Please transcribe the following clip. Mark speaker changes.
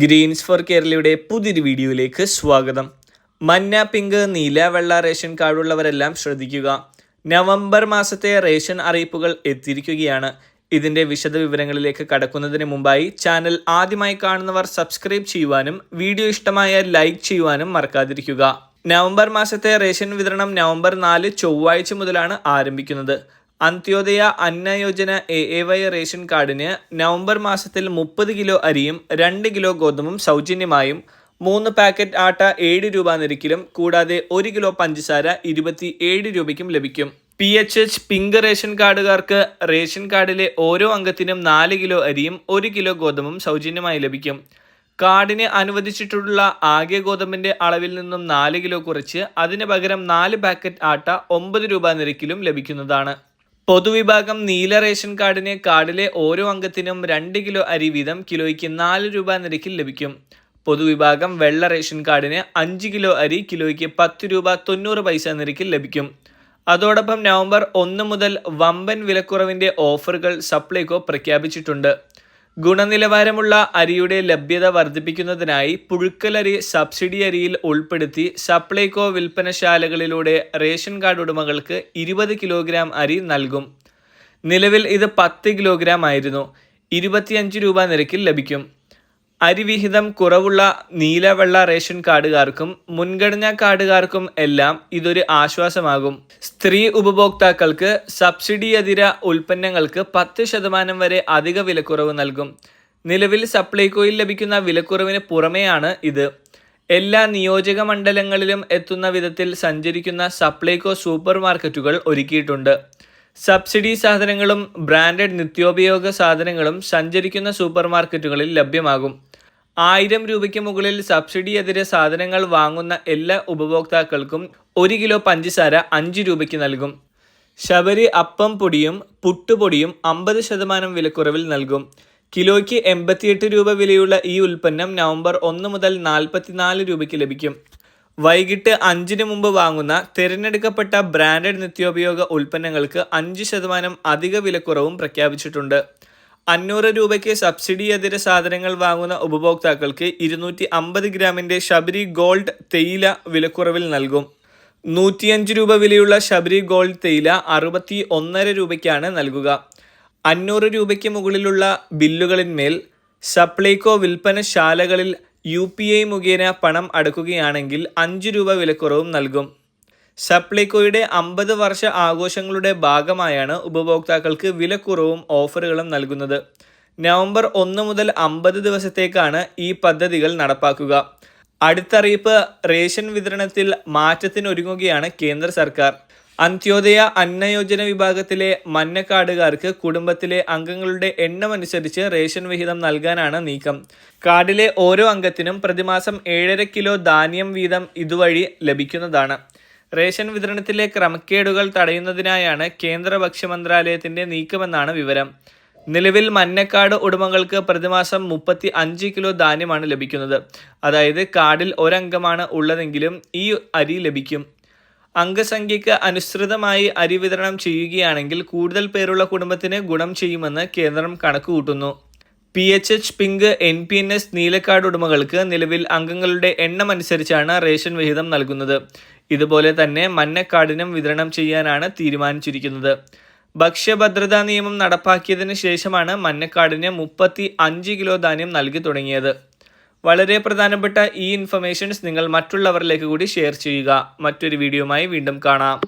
Speaker 1: Green's four കേരളയുടെ പുതിയൊരു വീഡിയോയിലേക്ക് സ്വാഗതം. മഞ്ഞ പിങ്ക് നീല വെള്ള റേഷൻ കാർഡുള്ളവരെല്ലാം ശ്രദ്ധിക്കുക. നവംബർ മാസത്തെ റേഷൻ അറിയിപ്പുകൾ എത്തിയിരിക്കുകയാണ്. ഇതിന്റെ വിശദ വിവരങ്ങളിലേക്ക് കടക്കുന്നതിന് മുമ്പായി ചാനൽ ആദ്യമായി കാണുന്നവർ സബ്സ്ക്രൈബ് ചെയ്യുവാനും വീഡിയോ ഇഷ്ടമായ ലൈക്ക് ചെയ്യുവാനും മറക്കാതിരിക്കുക. നവംബർ മാസത്തെ റേഷൻ വിതരണം നവംബർ നാല് ചൊവ്വാഴ്ച മുതലാണ് ആരംഭിക്കുന്നത്. Antyodaya Anna Yojana A A Y ration കാർഡിന് നവംബർ മാസത്തിൽ മുപ്പത് കിലോ അരിയും രണ്ട് കിലോ ഗോതമ്പും സൗജന്യമായും മൂന്ന് പാക്കറ്റ് ആട്ട ഏഴ് രൂപ നിരക്കിലും കൂടാതെ ഒരു കിലോ പഞ്ചസാര ഇരുപത്തി ഏഴ് രൂപയ്ക്കും ലഭിക്കും. P H H pink ration കാർഡുകാർക്ക് ration കാർഡിലെ ഓരോ അംഗത്തിനും നാല് കിലോ അരിയും ഒരു കിലോ ഗോതമ്പും സൗജന്യമായി ലഭിക്കും. കാർഡിനെ അനുവദിച്ചിട്ടുള്ള ആകെ ഗോതമ്പിന്റെ അളവിൽ നിന്നും നാല് കിലോ കുറച്ച് അതിന് പകരം നാല് പാക്കറ്റ് ആട്ട ഒമ്പത് രൂപ നിരക്കിലും ലഭിക്കുന്നതാണ്. പൊതുവിഭാഗം നീല റേഷൻ കാർഡിന് കാർഡിലെ ഓരോ അംഗത്തിനും രണ്ട് കിലോ അരി വീതം കിലോയ്ക്ക് നാല് രൂപ നിരക്കിൽ ലഭിക്കും. പൊതുവിഭാഗം വെള്ള റേഷൻ കാർഡിന് അഞ്ച് കിലോ അരി കിലോയ്ക്ക് പത്ത് രൂപ തൊണ്ണൂറ് പൈസ നിരക്കിൽ ലഭിക്കും. അതോടൊപ്പം നവംബർ ഒന്ന് മുതൽ വമ്പൻ വിലക്കുറവിന്റെ ഓഫറുകൾ സപ്ലൈകോ പ്രഖ്യാപിച്ചിട്ടുണ്ട്. ഗുണനിലവാരമുള്ള അരിയുടെ ലഭ്യത വർദ്ധിപ്പിക്കുന്നതിനായി പുഴുക്കലരി സബ്സിഡി അരിയിൽ ഉൾപ്പെടുത്തി സപ്ലൈകോ വിൽപ്പനശാലകളിലൂടെ റേഷൻ കാർഡ് ഉടമകൾക്ക് ഇരുപത് കിലോഗ്രാം അരി നൽകും. നിലവിൽ ഇത് പത്ത് കിലോഗ്രാം ആയിരുന്നു. ഇരുപത്തിയഞ്ച് രൂപ നിരക്കിൽ ലഭിക്കും. അരിവിഹിതം കുറവുള്ള നീലവെള്ള റേഷൻ കാർഡുകാർക്കും മുൻഗണനാ കാർഡുകാർക്കും എല്ലാം ഇതൊരു ആശ്വാസമാകും. സ്ത്രീ ഉപഭോക്താക്കൾക്ക് സബ്സിഡിയെതിര ഉൽപ്പന്നങ്ങൾക്ക് പത്ത് ശതമാനം വരെ അധിക വിലക്കുറവ് നൽകും. നിലവിൽ സപ്ലൈകോയിൽ ലഭിക്കുന്ന വിലക്കുറവിന് പുറമെയാണ് ഇത്. എല്ലാ നിയോജക മണ്ഡലങ്ങളിലും എത്തുന്ന വിധത്തിൽ സഞ്ചരിക്കുന്ന സപ്ലൈകോ സൂപ്പർ മാർക്കറ്റുകൾ ഒരുക്കിയിട്ടുണ്ട്. സബ്സിഡി സാധനങ്ങളും ബ്രാൻഡഡ് നിത്യോപയോഗ സാധനങ്ങളും സഞ്ചരിക്കുന്ന സൂപ്പർ മാർക്കറ്റുകളിൽ ലഭ്യമാകും. ആയിരം രൂപയ്ക്ക് മുകളിൽ സബ്സിഡി എതിരെ സാധനങ്ങൾ വാങ്ങുന്ന എല്ലാ ഉപഭോക്താക്കൾക്കും ഒരു കിലോ പഞ്ചസാര അഞ്ച് രൂപയ്ക്ക് നൽകും. ശബരി അപ്പം പൊടിയും പുട്ടുപൊടിയും അമ്പത് ശതമാനം വിലക്കുറവിൽ നൽകും. കിലോയ്ക്ക് എൺപത്തിയെട്ട് രൂപ വിലയുള്ള ഈ ഉൽപ്പന്നം നവംബർ ഒന്ന് മുതൽ നാൽപ്പത്തിനാല് രൂപയ്ക്ക് ലഭിക്കും. വൈകിട്ട് അഞ്ചിന് മുമ്പ് വാങ്ങുന്ന തിരഞ്ഞെടുക്കപ്പെട്ട ബ്രാൻഡഡ് നിത്യോപയോഗ ഉൽപ്പന്നങ്ങൾക്ക് അഞ്ച് ശതമാനം അധിക വിലക്കുറവും പ്രഖ്യാപിച്ചിട്ടുണ്ട്. അഞ്ഞൂറ് രൂപയ്ക്ക് സബ്സിഡിയെതിരെ സാധനങ്ങൾ വാങ്ങുന്ന ഉപഭോക്താക്കൾക്ക് ഇരുന്നൂറ്റി അമ്പത് ഗ്രാമിന്റെ ശബരി ഗോൾഡ് തേയില വിലക്കുറവിൽ നൽകും. നൂറ്റിയഞ്ച് രൂപ വിലയുള്ള ശബരി ഗോൾഡ് തേയില അറുപത്തി ഒന്നര രൂപയ്ക്കാണ് നൽകുക. അഞ്ഞൂറ് രൂപയ്ക്ക് മുകളിലുള്ള ബില്ലുകളിന്മേൽ സപ്ലൈകോ വിൽപ്പനശാലകളിൽ യു പി ഐ മുഖേന പണം അടക്കുകയാണെങ്കിൽ അഞ്ച് രൂപ വിലക്കുറവും നൽകും. സപ്ലൈകോയുടെ അമ്പത് വർഷ ആഘോഷങ്ങളുടെ ഭാഗമായാണ് ഉപഭോക്താക്കൾക്ക് വിലക്കുറവും ഓഫറുകളും നൽകുന്നത്. നവംബർ ഒന്ന് മുതൽ അമ്പത് ദിവസത്തേക്കാണ് ഈ പദ്ധതികൾ നടപ്പാക്കുക. അടുത്തറിയിപ്പ് റേഷൻ വിതരണത്തിൽ മാറ്റത്തിനൊരുങ്ങുകയാണ് കേന്ദ്ര സർക്കാർ. അന്ത്യോദയ അന്നയോജന വിഭാഗത്തിലെ മഞ്ഞക്കാർഡുകാർക്ക് കുടുംബത്തിലെ അംഗങ്ങളുടെ എണ്ണമനുസരിച്ച് റേഷൻ വിഹിതം നൽകാനാണ് നീക്കം. കാർഡിലെ ഓരോ അംഗത്തിനും പ്രതിമാസം ഏഴര കിലോ ധാന്യം വീതം ഇതുവഴി ലഭിക്കുന്നതാണ്. റേഷൻ വിതരണത്തിലെ ക്രമക്കേടുകൾ തടയുന്നതിനായാണ് കേന്ദ്ര ഭക്ഷ്യ മന്ത്രാലയത്തിന്റെ നീക്കമെന്നാണ് വിവരം. നിലവിൽ മഞ്ഞക്കാട് ഉടമകൾക്ക് പ്രതിമാസം മുപ്പത്തി അഞ്ച് കിലോ ധാന്യമാണ് ലഭിക്കുന്നത്. അതായത് കാർഡിൽ ഒരംഗമാണ് ഉള്ളതെങ്കിലും ഈ അരി ലഭിക്കും. അംഗസംഖ്യയ്ക്ക് അനുസൃതമായി അരി വിതരണം ചെയ്യുകയാണെങ്കിൽ കൂടുതൽ പേരുള്ള കുടുംബത്തിന് ഗുണം ചെയ്യുമെന്ന് കേന്ദ്രം കണക്കുകൂട്ടുന്നു. P H H pink N P N S നീലക്കാർഡ് ഉടമകൾക്ക് നിലവിൽ അംഗങ്ങളുടെ എണ്ണം അനുസരിച്ചാണ് റേഷൻ വിഹിതം നൽകുന്നത്. ഇതുപോലെ തന്നെ മഞ്ഞക്കാർഡിനും വിതരണം ചെയ്യാനാണ് തീരുമാനിച്ചിരിക്കുന്നത്. ഭക്ഷ്യഭദ്രതാ നിയമം നടപ്പാക്കിയതിന് ശേഷമാണ് മഞ്ഞക്കാടിന് മുപ്പത്തി അഞ്ച് കിലോ ധാന്യം നൽകി തുടങ്ങിയത്. വളരെ പ്രധാനപ്പെട്ട ഈ ഇൻഫർമേഷൻസ് നിങ്ങൾ മറ്റുള്ളവരിലേക്ക് കൂടി ഷെയർ ചെയ്യുക. മറ്റൊരു വീഡിയോയുമായി വീണ്ടും കാണാം.